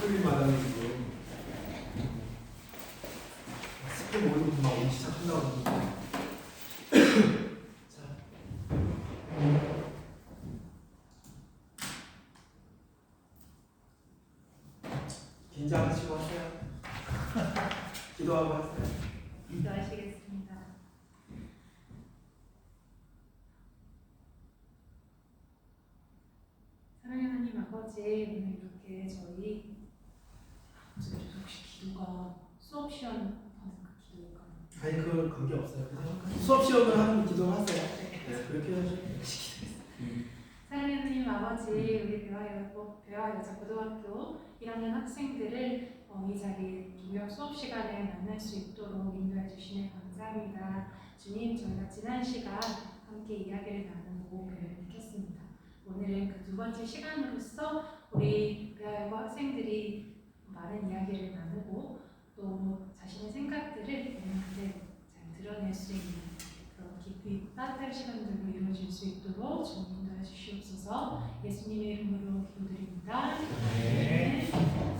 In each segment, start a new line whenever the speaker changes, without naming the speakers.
틀린 마당에 지금 스팸 올리고 막 오기 시작한다고 그러는데 자 긴장하시고 하세요 기도하고 하세요
기도하시겠습니다. 사랑하는 오늘 이렇게 저희 혹시 기도가 수업 시간 하는 그 기도가
아니 그 그게 없어요 수업 시험을 하는 기도 하세요 네 그렇게 하시면
사랑하는 하나님 아버지 우리 배화여 배화여자 고등학교 1학년 학생들을 어, 이 자리 조명 수업 시간에 만날 수 있도록 인도해 주시네 감사합니다. 주님 저희가 지난 시간 함께 이야기를 나누고 느꼈습니다. 오늘은 그 두 번째 시간으로서 우리 배화여고 학생들이 많은 이야기를 나누고 또 자신의 생각들을 있는 그대로 잘 드러낼 수 있는 그런 깊이 따뜻한 시간들로 이루어질 수 있도록 주님 인도해 주시옵소서 예수님의 이름으로 기도드립니다. 네.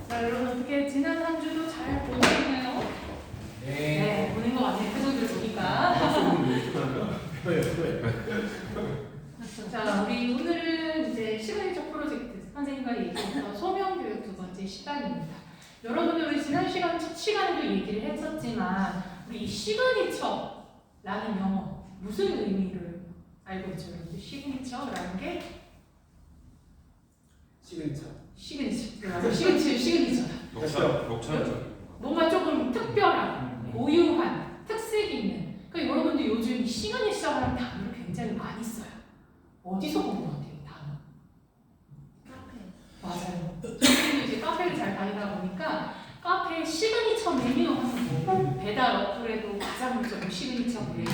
자 여러분 어떻게 지난 한 주도 잘 보셨나요? 네, 보는 것 같아요. 표정들 보니까.
왜 왜?
자, 우리 오늘은 이제 시그니처 프로젝트 선생님과 얘기해서 소명 교육 두 번째 시간입니다. 여러분들 우리 지난 시간 첫 시간에도 얘기를 했었지만 우리 이 시그니처라는 영어 무슨 의미를 알고 있죠? 여러분들 시그니처라는 게
시그니처
시그니처. 맞아, 시그니처, 시그니처.
녹차 녹차는
뭔가 조금 특별한, 고유한, 특색 있는. 그러니까 여러분들 요즘 이 시그니처라는 단어를 굉장히 많이 써요. 어디서 본 것 같아요. 저희도 이제 카페를 잘 다니다 보니까 카페 시그니처 메뉴 하는 거 배달 어플에도 가장 좀 시그니처 메뉴,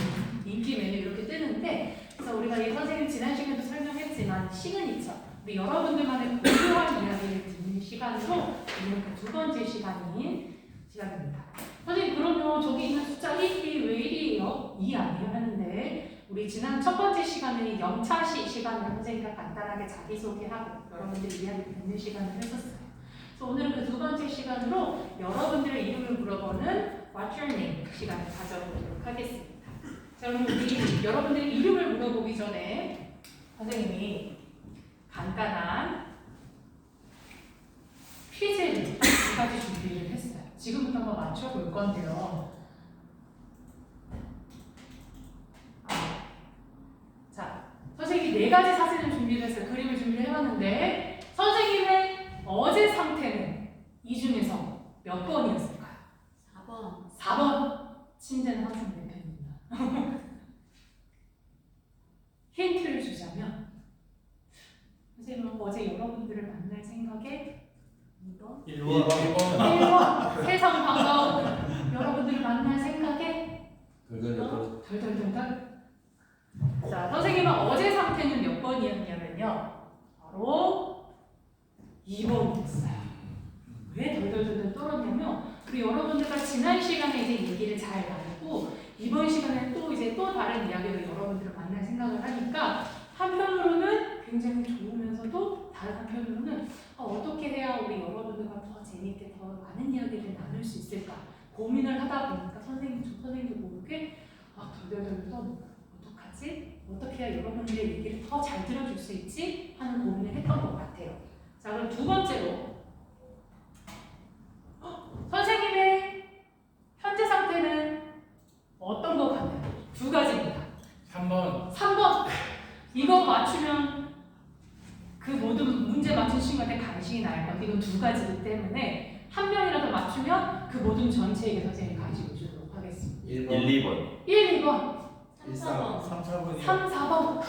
인기 메뉴 이렇게 뜨는데 그래서 우리가 이 선생님 지난 시간에도 설명했지만 시그니처 우리 여러분들만의 고유한 이야기를 듣는 시간으로 그두 번째 시간인 시간입니다. 선생님 그러면 저기 있는 숫자 1이 왜 1이에요? 2 아니에요? 하는데 우리 지난 첫 번째 시간은 영차시 시간을 선생님과 간단하게 자기소개하고 여러분들 이야기 듣는 시간을 했었어요. 그래서 오늘은 그 두 번째 시간으로 여러분들의 이름을 물어보는 What's your name 시간을 가져보도록 하겠습니다. 자, 그럼 우리 여러분들의 이름을 물어보기 전에 선생님이 간단한 퀴즈를 두 가지 준비를 했어요. 지금부터 한번 맞춰볼 건데요. 자, 선생님이 네 가지 사진을 준비를 했어요. 그림을 준비를 해봤는데 선생님의 어제 상태는 이 중에서 몇 번이었을까요?
4번.
4번. 침대는 항상 내 편입니다. 힌트를 주자면 선생님은 어제 여러분들을 만날 생각에
2번?
1번.
1번. 세상 반가운 여러분들을 만날 생각에
덜덜덜
덜 덜덜덜 자 선생님은 어제 상태는 몇 번이었냐면요 바로 2번이었어요 왜 덜덜덜덜 떨었냐면 우리 여러분들과 지난 시간에 이제 얘기를 잘 나누고 이번 시간에 또 이제 또 다른 이야기로 여러분들을 만날 생각을 하니까 한편으로는 굉장히 좋으면서도 다른 한편으로는 아, 어떻게 해야 우리 여러분들과 더 재미있게 더 많은 이야기를 나눌 수 있을까 고민을 하다 보니까 선생님 저 선생님도 모르게 아떠 어떡하지? 어떻게 해야 여러분들의 얘기를 더 잘 들어줄 수 있지? 하는 고민을 했던 것 같아요. 자 그럼 두 번째로 헉, 선생님의 현재 상태는 어떤 것 같나요? 두 가지입니다.
3번
3번 이거 맞추면 그 모든 문제 맞춘 친구한테 간식이 이건 두 가지이기 때문에 한 명이라도 맞추면 그 모든 전체에게 선생님이 간식을 주도록 하겠습니다.
1번.
1, 2번.
1, 2번,
3, 4번.
3, 4번이
3, 4번.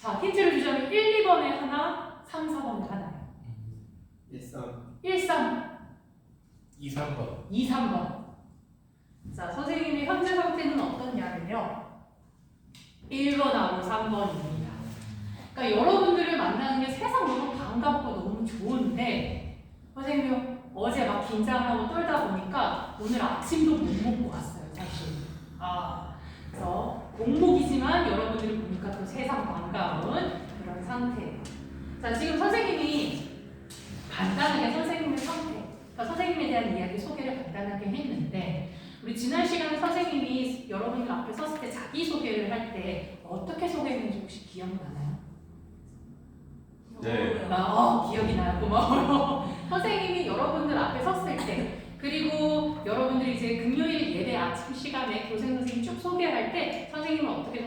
자 힌트를 주자면 1, 2번에 하나, 3, 4번에 하나요.
1, 3
1, 3,
2, 3번.
2, 3번. 자 선생님의 현재 상태는 어떻냐면요. 1번 하고 3번입니다 그러니까 여러분들을 만나는 게 세상 너무 반갑고 너무 좋은데 선생님이 어제 막 긴장하고 떨다 보니까 오늘 아침도 못 먹고 왔어요 사실 아 그래서 공복이지만 여러분들이 보니까 또 세상 반가운 그런 상태예요 자, 지금 선생님이 간단하게 선생님의 선택, 그러니까 선생님에 대한 이야기 소개를 간단하게 했는데, 우리 지난 시간에 선생님이 여러분들 앞에 섰을 때 자기 소개를 할 때 어떻게 소개했는지 혹시 기억나나요?
네.
아, 어, 기억이 나요. 고마워요. 선생님이 여러분들 앞에 섰을 때, 그리고 여러분들이 이제 금요일 예배 아침 시간에 교생 선생님 쭉 소개할 때, 선생님은 어떻게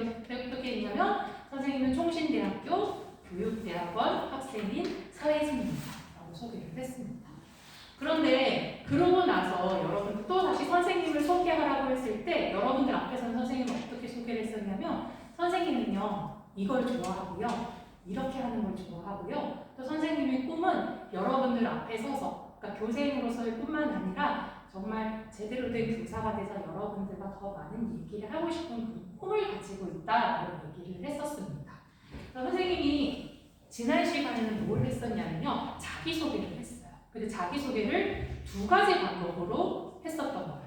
소개했냐면, 선생님은 총신대학교 교육대학원 학생인 사회생입니다 라고 소개를 했습니다. 그런데 그러고 나서 여러분 또 다시 선생님을 소개하라고 했을 때 여러분들 앞에서는 선생님은 어떻게 소개를 했었냐면 선생님은요 이걸 좋아하고요 이렇게 하는 걸 좋아하고요 또 선생님의 꿈은 여러분들 앞에 서서 그러니까 교생으로서의 뿐만 아니라 정말 제대로 된 교사가 돼서 여러분들과 더 많은 얘기를 하고 싶은 그 꿈을 가지고 있다라고 얘기를 했었습니다. 선생님이 지난 시간에는 뭘 했었냐면요 자기소개를 했어요. 근데 자기소개를 두 가지 방법으로 했었던 거예요.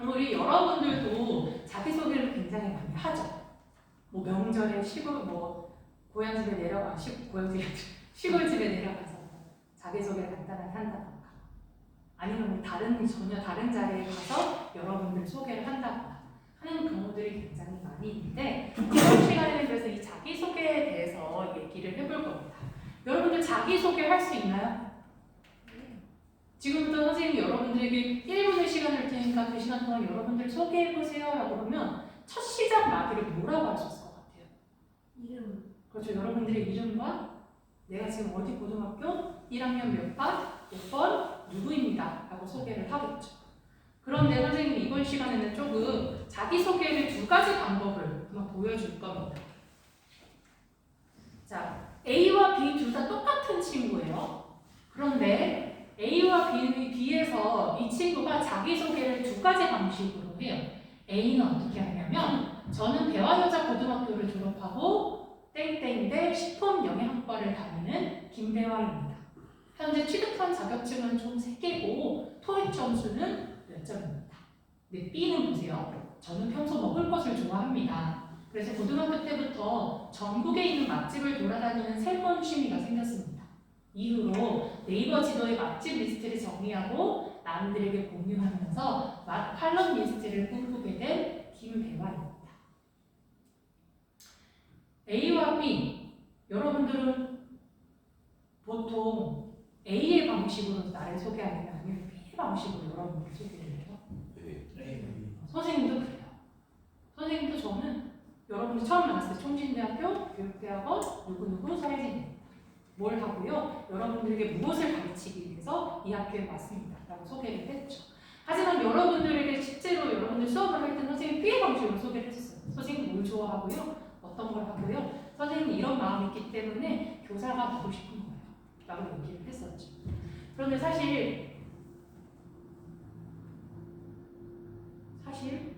우리 여러분들도 자기소개를 굉장히 많이 하죠. 뭐 명절에 시골 뭐 고향집에 내려가 시 고향집에 시골집에 내려가서 자기소개를 간단하게 한다던가 아니면 뭐 다른 전혀 다른 자리에 가서 여러분들 소개를 한다거나 하는 경우들이 굉장히 많이 있는데 이번 시간에는 그래서 이 자기소개에 대해서 얘기를 해볼 겁니다. 여러분들 자기소개 할 수 있나요? 지금부터 선생님이 여러분들에게 1분의 시간을 줄 테니까 그 시간 동안 여러분들 소개해보세요 라고 그러면 첫 시작 마디를 뭐라고 있을 것 같아요?
이름
그렇죠. 여러분들의 이름과 내가 지금 어디 고등학교 1학년 몇 반, 몇 번, 누구입니다. 라고 소개를 하겠죠. 그런데 선생님이 이번 시간에는 조금 자기소개를 두 가지 방법을 한번 보여줄 겁니다. 자, A와 B 둘 다 똑같은 친구예요. 그런데 A와 B, B에서 이 친구가 자기소개를 두 가지 방식으로 해요. A는 어떻게 하냐면 저는 대화여자 고등학교를 졸업하고 땡땡대 식품 영양학과를 다니는 김대화입니다. 현재 취득한 자격증은 총 3개고 토익 점수는 몇 점입니다. 근데 B는 보세요. 저는 평소 먹을 것을 좋아합니다. 그래서 고등학교 때부터 전국에 있는 맛집을 돌아다니는 새로운 취미가 생겼습니다. 이후로 네이버 지도의 맛집 리스트를 정리하고 남들에게 공유하면서 맛 칼럼 리스트를 꿈꾸게 된 김배화입니다. A와 B 여러분들은 보통 A의 방식으로 나를 소개하느냐 아니면 B의 방식으로 여러분들 소개를 해요?
네.
선생님도 그래요. 선생님도 저는 여러분들 처음 만났을 때 총진대학교 교육대학원 누구누구 사회생입니다. 뭘 하고요? 여러분들에게 무엇을 가르치기 위해서 이 학교에 왔습니다. 라고 소개를 했죠. 하지만 여러분들에게 실제로 여러분들 수업을 할 때는 선생님 B의 방식으로 소개를 했었어요. 선생님 뭘 좋아하고요? 어떤 걸 하고요? 선생님 이런 마음이 있기 때문에 교사가 되고 싶은 거예요. 라고 얘기를 했었죠. 그런데 사실 사실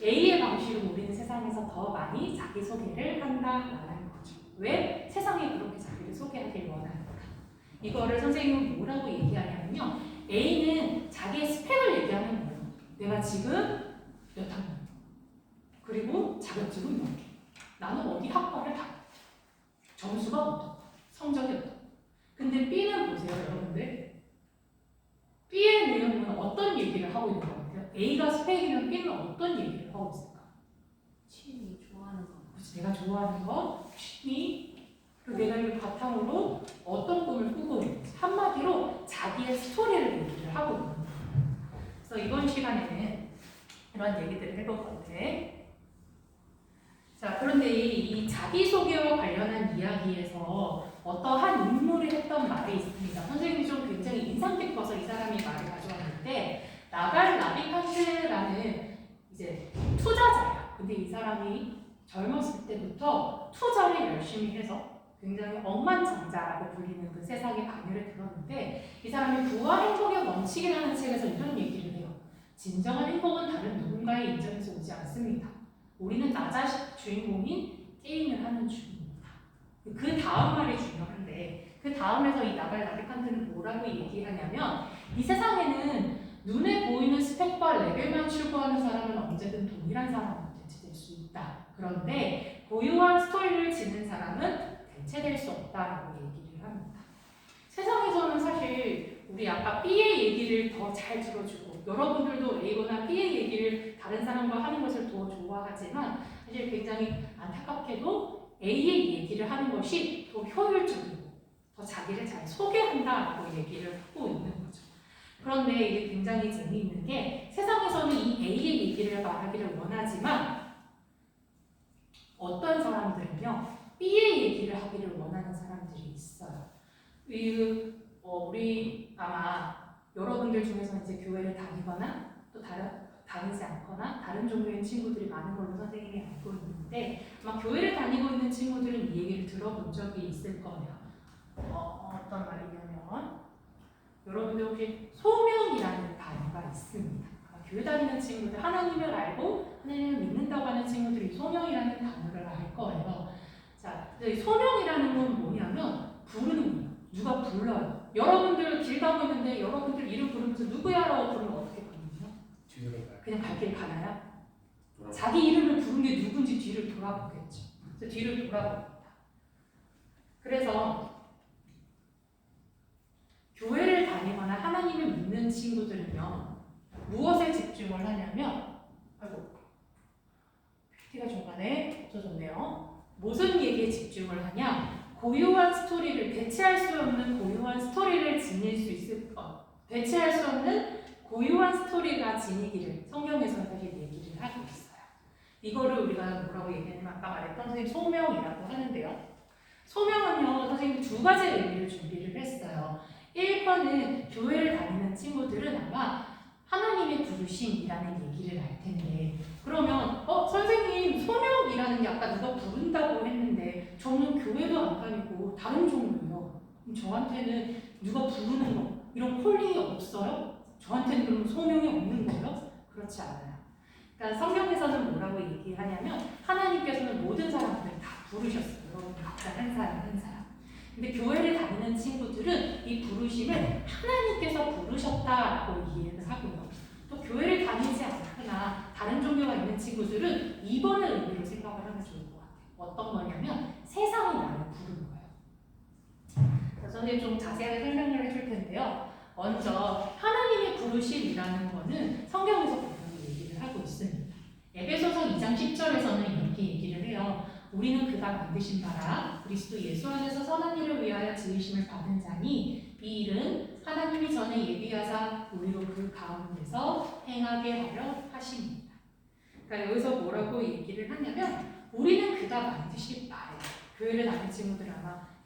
A의 방식으로 우리는 세상에서 더 많이 자기소개를 한다라는 거죠. 왜? 세상이 그렇게 자기를 소개하길 원하니까. 이거를 선생님은 뭐라고 얘기하냐면요. A는 자기의 스펙을 얘기하는 거예요. 내가 지금 몇 학년, 그리고 자격증은 몇 개, 나는 어디 학과를 다, 점수가 어떻고, 성적이 어떻고. 근데 B는 보세요, 여러분들. B의 내용은 어떤 얘기를 하고 있는 것 같아요? A가 스펙이면 B는 어떤 얘기를 하고 있을까?
취미 좋아하는 거
그렇지, 내가 좋아하는 거, 취미, 그리고 내가 이걸 바탕으로 어떤 꿈을 꾸고 있는지 한마디로 자기의 스토리를 얘기를 하고 있는 거예요. 그래서 이번 시간에는 이런 얘기들을 해볼 건데 자 그런데 이, 이 자기소개와 관련한 이야기에서 어떠한 인물이 했던 말이 있습니다. 선생님이 좀 굉장히 인상 깊어서 이 사람이 말을 가져왔는데 나갈 라비칸트라는 이제 투자자야. 근데 이 사람이 젊었을 때부터 투자를 열심히 해서 굉장히 억만장자라고 불리는 그 세상의 강의를 들었는데 이 사람이 부와 행복의 원칙이라는 책에서 이런 얘기를 해요. 진정한 행복은 다른 누군가의 인정에서 오지 않습니다. 우리는 나 자식 주인공인 게임을 하는 중입니다. 그 다음 말이 중요한데 그 다음에서 이 나갈 라비칸트는 뭐라고 얘기하냐면 이 세상에는 눈에 보이는 스펙과 레벨만 추구하는 사람은 언제든 동일한 사람으로 대체될 수 있다. 그런데 고유한 스토리를 지닌 사람은 대체될 수 없다라고 얘기를 합니다. 세상에서는 사실 우리 아까 B의 얘기를 더 잘 들어주고 여러분들도 A거나 B의 얘기를 다른 사람과 하는 것을 더 좋아하지만 사실 굉장히 안타깝게도 A의 얘기를 하는 것이 더 효율적이고 더 자기를 잘 소개한다라고 얘기를 하고 있는 거죠. 그런데 이게 굉장히 재미있는 게 세상에서는 이 A의 얘기를 말하기를 원하지만 어떤 사람들은요 B의 얘기를 하기를 원하는 사람들이 있어요. 이, 어, 우리 아마 여러분들 중에서 이제 교회를 다니거나 또 다른 다니지 않거나 다른 종류의 친구들이 많은 걸로 선생님이 알고 있는데 아마 교회를 다니고 있는 친구들은 이 얘기를 들어본 적이 있을 거예요. 어, 어떤 말이냐면 여러분들 혹시 소명이라는 단어가 있습니다. 교회 다니는 친구들 하나님을 알고 하나님을 믿는다고 하는 친구들이 소명이라는 단어를 알 거예요. 자, 이 소명이라는 건 뭐냐면 부르는 거예요. 누가 불러요. 여러분들 길 가고 있는데 여러분들 이름 부르면서 누구야라고 부르면 어떻게 부르나요?
가요.
그냥 갈 길 가나요? 자기 이름을 부른 게 누군지 뒤를 돌아보겠죠. 그래서 뒤를 돌아봅니다. 그래서 교회를 다니거나 하나님을 믿는 친구들은요 무엇에 집중을 하냐면 아이고 PPT가 중간에 없어졌네요. 무슨 얘기에 집중을 하냐? 고유한 스토리를 대체할 수 없는 고유한 스토리를 지닐 수 있을 것, 대체할 수 없는 고유한 스토리가 지니기를 성경에서 사실 얘기를 하고 있어요. 이거를 우리가 뭐라고 얘기했냐면 아까 말했던 선생님 소명이라고 하는데요. 소명은요 선생님 두 가지 의미를 준비를 했어요. 1번은 교회를 다니는 친구들은 아마 하나님의 부르심이라는 얘기를 알 텐데 그러면 어 선생님 소명이라는 게 아까 누가 부른다고 했는데 저는 교회도 안 다니고 다른 종류예요. 그럼 저한테는 누가 부르는 거 이런 콜링이 없어요? 저한테는 그럼 소명이 없는 거예요? 그렇지 않아요. 그러니까 성경에서는 뭐라고 얘기하냐면 하나님께서는 모든 사람들을 다 부르셨어요. 각자 한 사람 한 사람. 근데 교회를 다니는 친구들은 이 부르심을 하나님께서 부르셨다라고 이해를 하고요. 또 교회를 다니지 않거나 다른 종교가 있는 친구들은 2번의 의미로 생각을 하면 좋을 것 같아요. 어떤 거냐면 세상이 나를 부르 선생님 좀 자세하게 설명을 해줄 텐데요. 먼저 하나님의 부르심이라는 거는 성경에서 분명히 얘기를 하고 있습니다. 에베소서 2장 10절에서는 이렇게 얘기를 해요. 우리는 그가 만드신 바라 그리스도 예수 안에서 선한 일을 위하여 지으심을 받은 자니 이 일은 하나님이 전에 예비하사 우리로 그 가운데서 행하게 하려 하십니다. 그러니까 여기서 뭐라고 얘기를 하냐면 우리는 그가 만드신 바예요. 교회를 다니는 친구들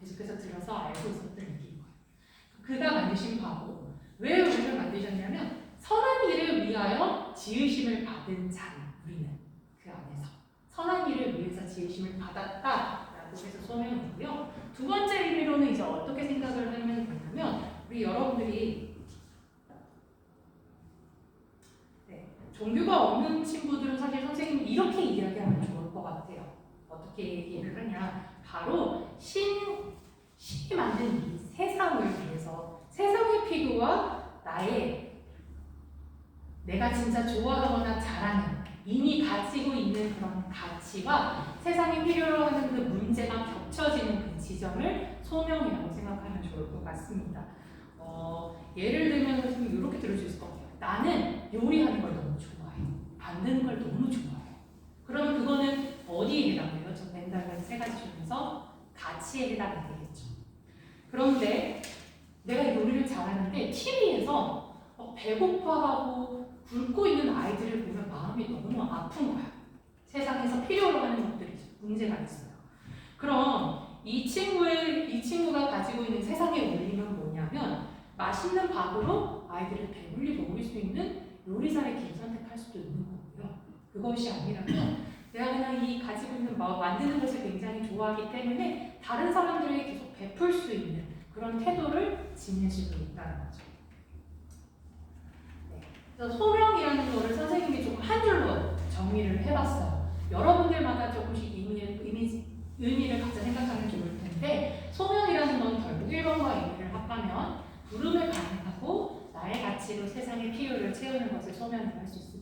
계속해서 들어서 알고 있었던 얘기인 거예요. 그가 만드신 바고 왜 우리를 만드셨냐면 선한 일을 위하여 지으심을 받은 자는 우리는 그 안에서 선한 일을 위해서 지으심을 받았다라고 해서 소명이고요. 두 번째 의미로는 이제 어떻게 생각을 하면 되냐면 우리 여러분들이 네, 종교가 없는 친구들은 사실 선생님 이렇게 이야기하면 좋을 것 같아요. 어떻게 얘기를 하냐? 바로 신 신이 만든 이 세상을 위해서 세상의 피부와 나의 내가 진짜 좋아하거나 잘하는 이미 가지고 있는 그런 가치와 세상에 필요로 하는 그 문제가 겹쳐지는 그 지점을 소명이라고 생각하면 좋을 것 같습니다. 어, 예를 들면 이렇게 들을 수 있을 것 같아요. 나는 요리하는 걸 너무 좋아해. 만드는 걸 너무 좋아해. 그러면 그거는 어디에 해당돼요? 저 멘탈 세 가지 중에서 해당이 되겠죠. 그런데 내가 요리를 잘하는데 TV에서 배고파하고 굶고 있는 아이들을 보면 마음이 너무 아픈 거야. 세상에서 필요로 하는 것들이 문제가 있어요. 그럼 이 친구의 이 친구가 가지고 있는 세상의 원리는 뭐냐면 맛있는 밥으로 아이들을 배불리 먹을 수 있는 요리사의 길을 선택할 수도 있는 거고요. 그것이 아니라면 그냥 이 가지고 있는 마 만드는 것을 굉장히 좋아하기 때문에 다른 사람들에게 계속 베풀 수 있는 그런 태도를 지닐 수도 있다는 거죠. 네. 소명이라는 거를 선생님이 조금 한 줄로 정의를 해봤어요. 여러분들마다 조금씩 의미를, 의미, 의미를 각자 생각하면 좋을 텐데 소명이라는 건 결국 1번과 의미를 합하면 부름을 반응하고 나의 가치로 세상의 필요를 채우는 것을 소명이라고 할 수 있습니다.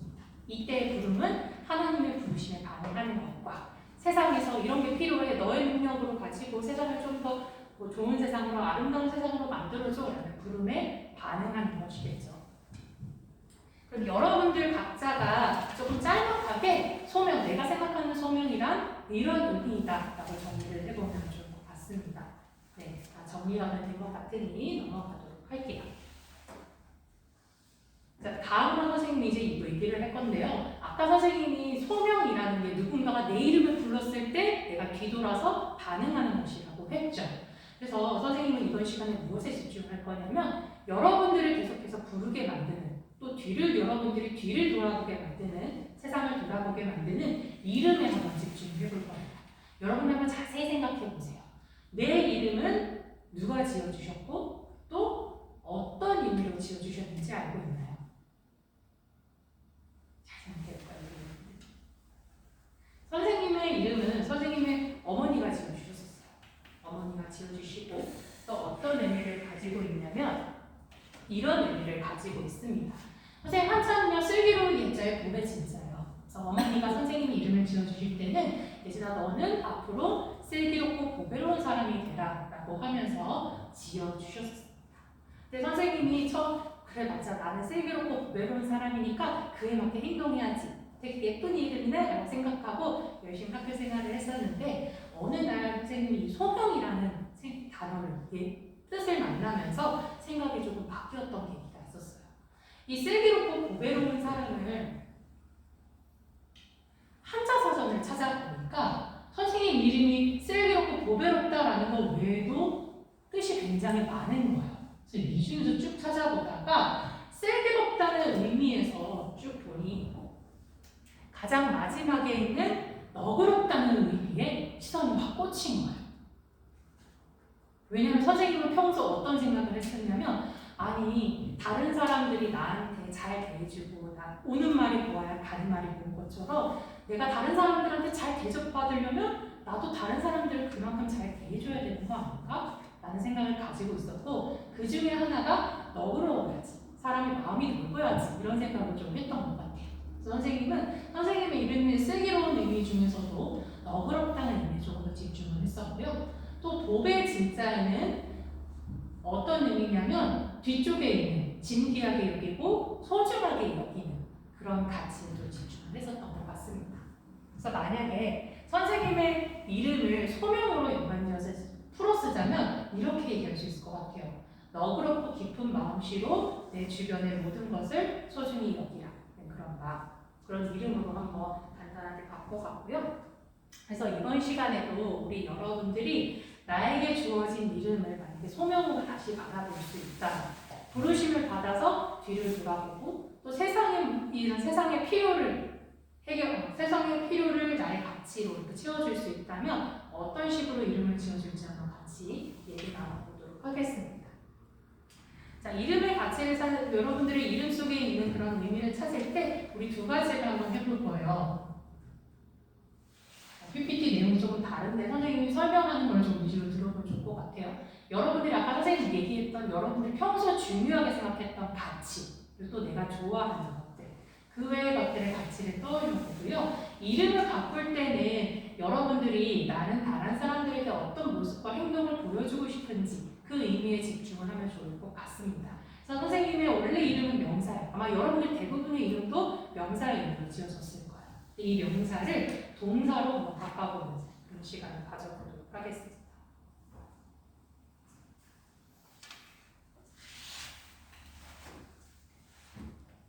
이때의 부름은 하나님의 부르심에 반응하는 것과 세상에서 이런 게 필요해. 너의 능력으로 가지고 세상을 좀 더 뭐 좋은 세상으로 아름다운 세상으로 만들어줘 라는 부름에 반응하는 것이겠죠. 그럼 여러분들 각자가 조금 짤막하게 소명, 내가 생각하는 소명이란 이런 의미이다 라고 정리를 해보면 좋을 것 같습니다. 네, 다 정리가 된것 같으니 넘어가도록 할게요. 자, 다음으로 선생님이 이제 이 얘기를 할 건데요. 아까 선생님이 소명이라는 게 누군가가 내 이름을 불렀을 때 내가 뒤돌아서 반응하는 것이라고 했죠. 그래서 선생님은 이번 시간에 무엇에 집중할 거냐면 여러분들을 계속해서 부르게 만드는 또 뒤를 여러분들이 뒤를 돌아보게 만드는 세상을 돌아보게 만드는 이름에 한번 집중해 볼 겁니다. 여러분 한번 자세히 생각해 보세요. 내 이름은 누가 지어주셨고 또 어떤 의미로 지어주셨는지 알고 있나요? 잘 생각해 볼까요? 선생님의 이름은 선생님의 어머니가 지어주셨었어요. 어머니가 지어주시고 또 어떤 의미를 가지고 있냐면 이런 의미를 가지고 있습니다. 한참은요 슬기로운 예자의 봄의 진짜예요. 그래서 어머니가 선생님 이름을 지어주실 때는 예진아 너는 앞으로 슬기롭고 보배로운 사람이 되라 라고 하면서 지어주셨습니다. 근데 선생님이 처음 그래 맞아 나는 슬기롭고 보배로운 사람이니까 그에 맞게 행동해야지 되게 예쁜 이름이네 라고 생각하고 열심히 학교 생활을 했었는데 어느 날 선생님이 이 소명이라는 생- 단어를 예, 뜻을 만나면서 생각이 조금 바뀌었던 있었어요. 이 슬기롭고 보배로운 사람을 한자 사전을 찾아보니까 선생님 이름이 슬기롭고 보배롭다라는 것 외에도 뜻이 굉장히 많은 거예요. 그래서 이 중에서 쭉 찾아보다가 슬기롭다는 의미에서 쭉 보니 가장 마지막에 있는 너그럽다는 의미에 시선이 확 꽂힌 거예요. 왜냐하면 선생님은 평소 어떤 생각을 했었냐면 아니 다른 사람들이 나한테 잘 대해주고 나 오는 말이 고와야 가는 말이 고운 것처럼 내가 다른 사람들한테 잘 대접받으려면 나도 다른 사람들을 그만큼 잘 대해줘야 되는 거 아닌가? 라는 생각을 가지고 있었고 그 중에 하나가 너그러워야지 사람의 마음이 넓어야지 이런 생각을 좀 했던 것 같아요. 선생님은 선생님의 이름의 슬기로운 의미 중에서도 너그럽다는 의미에 조금 더 집중을 했었고요. 또 도배 진짜에는 어떤 의미냐면 뒤쪽에 있는 진귀하게 여기고 소중하게 여기는 그런 좀 집중을 했었던 것 같습니다. 그래서 만약에 선생님의 이름을 소명으로 연관지어서 풀어 쓰자면 이렇게 얘기할 수 있을 것 같아요. 너그럽고 깊은 마음씨로 내 주변의 모든 것을 소중히 여기라. 네, 그런 마음, 그런 이름으로 한번 간단하게 바꿔봤고요. 그래서 이번 시간에도 우리 여러분들이 나에게 주어진 이름을 만약에 소명으로 다시 바라볼 수 있다. 부르심을 받아서 뒤를 돌아보고 또 세상의 이런 세상의 필요를 해결, 세상의 필요를 나의 가치로 이렇게 채워줄 수 있다면 어떤 식으로 이름을 지어줄지 한번 같이 얘기 나눠보도록 하겠습니다. 자, 이름의 가치를 찾는 여러분들의 이름 속에 있는 그런 의미를 찾을 때 우리 두 가지를 한번 해볼 거예요. PPT 내용이 조금 다른데 선생님이 설명하는 걸 좀 위주로 들어보면 좋을 것 같아요. 여러분들이 아까 선생님이 얘기했던 여러분들이 평소 중요하게 생각했던 가치 그리고 또 내가 좋아하는 것들 그 외의 것들의 가치를 떠올려 보고요. 이름을 바꿀 때는 여러분들이 나는 다른 사람들에게 어떤 모습과 행동을 보여주고 싶은지 그 의미에 집중을 하면 좋을 것 같습니다. 그래서 선생님의 원래 이름은 명사예요. 아마 여러분들 대부분의 이름도 명사의 이름으로 지어졌을 거예요. 이 명사를 동사로 한번 바꿔보는 시간을 가져보도록 하겠습니다.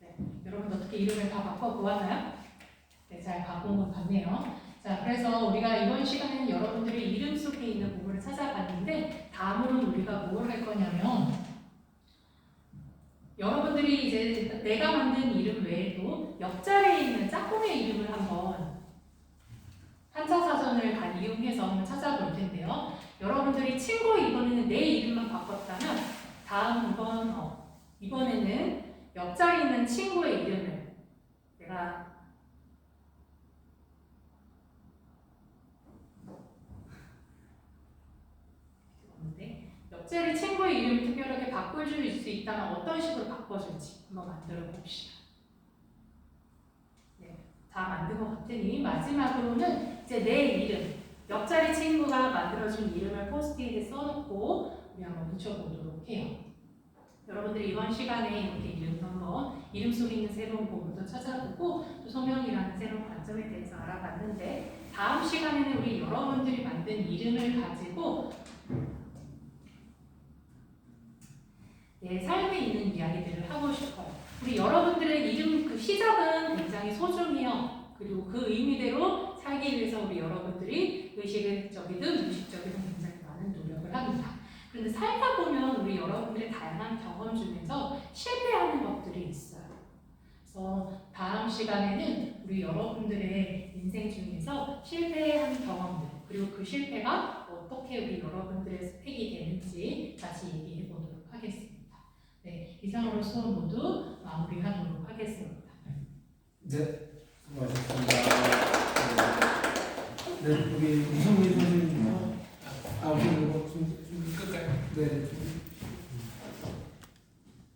네, 여러분 어떻게 이름을 다 바꿔보았나요? 네, 잘 바꾼 것 같네요. 자, 그래서 우리가 이번 시간에는 여러분들의 이름 속에 있는 부분을 찾아봤는데 다음으로는 우리가 뭘 할 거냐면 여러분들이 이제 내가 만든 이름 외에도 옆자리에 있는 짝꿍의 이름을 한번 한자 사전을 다 이용해서 한번 찾아볼 텐데요. 여러분들이 친구 이번에는 내 이름만 바꿨다면 다음 이번 어, 이번에는 옆자리에 있는 친구의 이름을 내가 없는데 옆자리 친구의 이름을 특별하게 바꿔줄 수 있다면 어떤 식으로 바꿔줄지 한번 만들어 봅시다. 네. 다 만든 것 같으니 마지막으로는 이제 내 이름 옆자리 친구가 만들어준 이름을 포스트잇에 써놓고 우리 한번 붙여보도록 해요. 여러분들이 이번 시간에 이렇게 이름 한번 이름 속에 있는 새로운 부분도 찾아보고 또 소명이라는 새로운 관점에 대해서 알아봤는데 다음 시간에는 우리 여러분들이 만든 이름을 가지고 내 삶에 있는 이야기들을 하고 싶어요. 우리 여러분들의 이름 그 시작은 굉장히 소중해요. 그리고 그 의미대로 살기 위해서 우리 여러분들이 의식적이든 무의식적이든 굉장히 많은 노력을 합니다. 그런데 살다 보면 우리 여러분들의 다양한 경험 중에서 실패하는 것들이 있어요. 그래서 다음 시간에는 우리 여러분들의 인생 중에서 실패한 경험들 그리고 그 실패가 어떻게 우리 여러분들의 스펙이 되는지 같이 얘기해 보도록 하겠습니다. 네, 이상으로 수업 모두 마무리하도록 하겠습니다.
네, 수고하셨습니다. 네, 우리 이성민 선생님, 아, 좀, 좀,
끝까지.
네, 좀